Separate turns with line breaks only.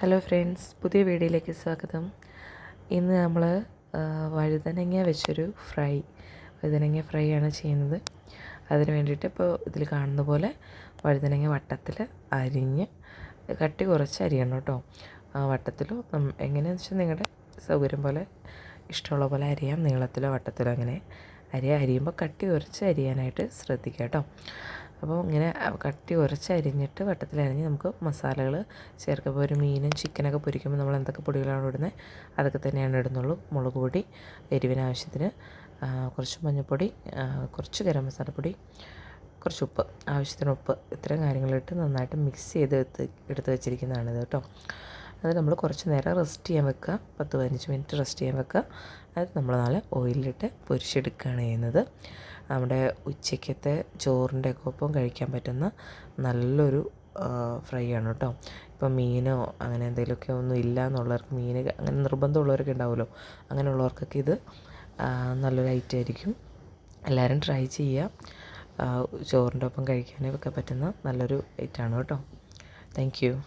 Hello friends പുതിയ വീഡിയോയിലേക്ക് സ്വാഗതം. ഇന്ന് നമ്മൾ വഴുതനങ്ങ വെച്ചൊരു ഫ്രൈ വഴുതനങ്ങ ഫ്രൈ ആണ് ചെയ്യുന്നത്. അതിന് വേണ്ടിയിട്ട് ഇപ്പോൾ ഇതിൽ കാണുന്ന പോലെ വഴുതനങ്ങ വട്ടത്തിൽ അരിഞ്ഞ് കട്ടി കുറച്ച് അരിയണം കേട്ടോ. ആ വട്ടത്തിലോ എങ്ങനെയാണെന്ന് വെച്ചാൽ നിങ്ങളുടെ സൗകര്യം പോലെ ഇഷ്ടമുള്ള പോലെ അരിയാം. നീളത്തിലോ വട്ടത്തിലോ അങ്ങനെ അരി അരിയുമ്പോൾ കട്ടി കുറച്ച് അരിയാനായിട്ട് ശ്രദ്ധിക്കുക കേട്ടോ. അപ്പോൾ ഇങ്ങനെ കട്ടി ഉരച്ചരിഞ്ഞിട്ട് വട്ടത്തിൽ അരിഞ്ഞ് നമുക്ക് മസാലകൾ ചേർക്കുക ഇപ്പോൾ ഒരു മീനും ചിക്കനൊക്കെ പൊരിക്കുമ്പോൾ നമ്മൾ എന്തൊക്കെ പൊടികളാണ് ഇടുന്നത്? അതൊക്കെ തന്നെയാണ് ഇടുന്നുള്ളൂ. മുളക് പൊടി എരിവിന് ആവശ്യത്തിന് കുറച്ച് മഞ്ഞൾപ്പൊടി കുറച്ച് ഗരം മസാലപ്പൊടി കുറച്ച് ഉപ്പ് ആവശ്യത്തിന് ഉപ്പ് ഇത്രയും കാര്യങ്ങളിട്ട് നന്നായിട്ട് മിക്സ് ചെയ്ത് എടുത്ത് എടുത്ത് വെച്ചിരിക്കുന്നതാണിത് കേട്ടോ. അത് നമ്മൾ കുറച്ച് നേരം റെസ്റ്റ് ചെയ്യാൻ വെക്കുക. പത്ത് പതിനഞ്ച് മിനിറ്റ് റെസ്റ്റ് ചെയ്യാൻ വെക്കുക. അത് നമ്മൾ നാളെ ഓയിലിട്ട് പൊരിച്ചെടുക്കുകയാണ് ചെയ്യുന്നത്. നമ്മുടെ ഉച്ചയ്ക്കത്തെ ചോറിന്റെ ഒക്കെ ഒപ്പം കഴിക്കാൻ പറ്റുന്ന നല്ലൊരു ഫ്രൈ ആണ് കേട്ടോ. ഇപ്പം മീനോ അങ്ങനെ എന്തെങ്കിലുമൊക്കെ ഒന്നും ഇല്ല എന്നുള്ളവർക്ക് മീൻ അങ്ങനെ നിർബന്ധമുള്ളവരൊക്കെ ഉണ്ടാവുമല്ലോ. അങ്ങനെയുള്ളവർക്കൊക്കെ ഇത് നല്ലൊരു ഐറ്റം ആയിരിക്കും. എല്ലാവരും ട്രൈ ചെയ്യുക. ചോറിന്റെ ഒപ്പം കഴിക്കാനൊക്കെ പറ്റുന്ന നല്ലൊരു ഐറ്റമാണ് കേട്ടോ. താങ്ക്